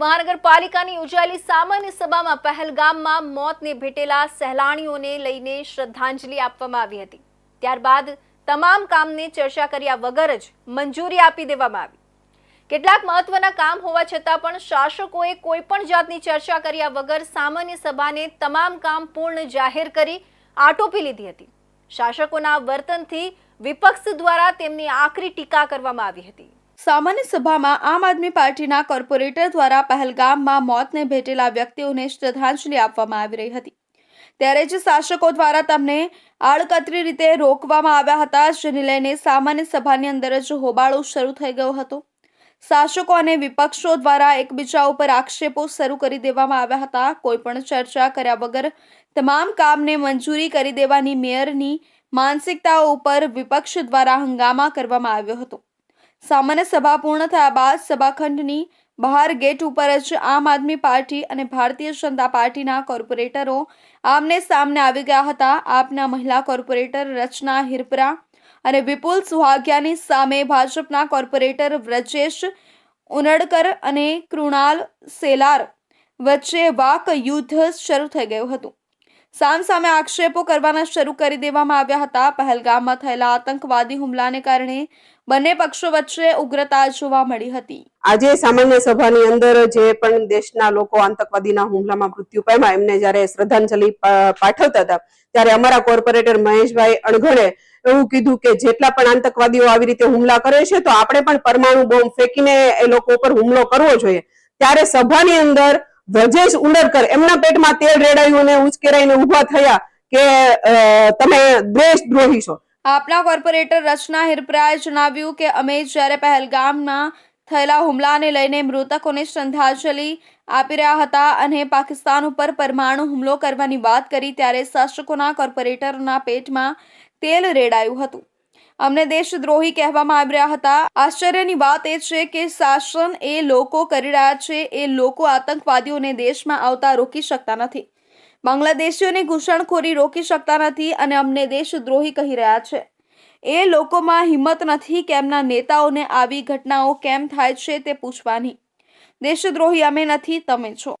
મહાનગરપાલિકાની યોજાયેલી સામાન્ય સભામાં પહેલગામમાં મોતને ભેટેલા સહેલાણીઓને લઈને શ્રદ્ધાંજલિ આપવામાં આવી હતી. ત્યારબાદ તમામ કામને ચર્ચા કર્યા વગર જ મંજૂરી આપી દેવામાં આવી. કેટલાક મહત્વના કામ હોવા છતાં પણ શાસકોએ કોઈ પણ જાતની ચર્ચા કર્યા વગર સામાન્ય સભાને તમામ કામ પૂર્ણ જાહેર કરી આટોપી લીધી હતી. શાસકોના વર્તનથી વિપક્ષ દ્વારા તેમની આકરી ટીકા કરવામાં આવી હતી. સામાન્ય સભામાં આમ આદમી પાર્ટીના કોર્પોરેટર દ્વારા પહેલગામમાં મોતને ભેટેલા વ્યક્તિઓને શ્રદ્ધાંજલિ આપવામાં આવી રહી હતી. ત્યારે જ શાસકો દ્વારા તેમને આડકતરી રીતે રોકવામાં આવ્યા હતા, જેને લઈને સામાન્ય સભાની અંદર જ હોબાળો શરૂ થઈ ગયો હતો. શાસકો અને વિપક્ષો દ્વારા એકબીજા ઉપર આક્ષેપો શરૂ કરી દેવામાં આવ્યા હતા. કોઈ પણ ચર્ચા કર્યા વગર તમામ કામને મંજૂરી કરી દેવાની મેયરની માનસિકતાઓ ઉપર વિપક્ષ દ્વારા હંગામા કરવામાં આવ્યો હતો. સામાન્ય સભા પૂર્ણ થયા બાદ સભાખંડની બહાર ગેટ ઉપર જ આમ આદમી પાર્ટી અને ભારતીય જનતા પાર્ટીના કોર્પોરેટરો આમને સામને આવી ગયા હતા. આપના મહિલા કોર્પોરેટર રચના હિરપરા અને વિપુલ સુહાગિયાની સામે ભાજપના કોર્પોરેટર વ્રજેશ ઉનડકર અને કૃણાલ સેલાર વચ્ચે વાક યુદ્ધ શરૂ થઈ ગયું હતું. સામ સામે આક્ષેપો કરવાના શરૂ કરી દેવામાં આવ્યા હતા. પહેલગામમાં થયેલા આતંકવાદી હુમલાને કારણે બંને પક્ષો વચ્ચે ઉગ્રતા જોવા મળી હતી. આજે સામાન્ય સભાની અંદર જે પણ દેશના લોકો આતંકવાદીના હુમલામાં મૃત્યુ પામ્યા, એમને જ્યારે શ્રદ્ધાંજલિ પાઠવતા હતા, ત્યારે અમારા કોર્પોરેટર મહેશભાઈ અણઘડે એવું કીધું કે જેટલા પણ આતંકવાદીઓ આવી રીતે હુમલા કરે છે, તો આપણે પણ પરમાણુ બોમ્બ ફેંકીને એ લોકો ઉપર હુમલો કરવો જોઈએ. ત્યારે સભાની અંદર વ્રજેશ ઉંડરકર એમના પેટમાં તેલ રેડાયું અને ઉચકેરાઈને ઊભા થયા કે તમે તમે દેશદ્રોહી છો. આપના કોર્પોરેટર રચના હિરપરાએ જણાવ્યું કે, અમે જ્યારે પહેલગામમાં થયેલા હુમલાને લઈને મૃતકોને શ્રદ્ધાંજલિ આપી રહ્યા હતા અને પાકિસ્તાન ઉપર પરમાણુ હુમલો કરવાની વાત કરી, ત્યારે શાસકોના કોર્પોરેટરના પેટમાં તેલ રેડાયું હતું. અમને દેશદ્રોહી કહેવામાં આવી રહ્યા હતા. આશ્ચર્યની વાત એ છે કે શાસન એ લોકો કરી રહ્યા છે. એ લોકો આતંકવાદીઓને દેશમાં આવતા રોકી શકતા નથી. બાંગ્લાદેશીઓની ઘૂસણખોરી રોકી શકતા નથી અને અમને દેશદ્રોહી કહી રહ્યા છે. એ લોકોમાં હિંમત નથી કે એમના નેતાઓને આવી ઘટનાઓ કેમ થાય છે તે પૂછવાની. દેશદ્રોહી અમે નથી, તમે છો.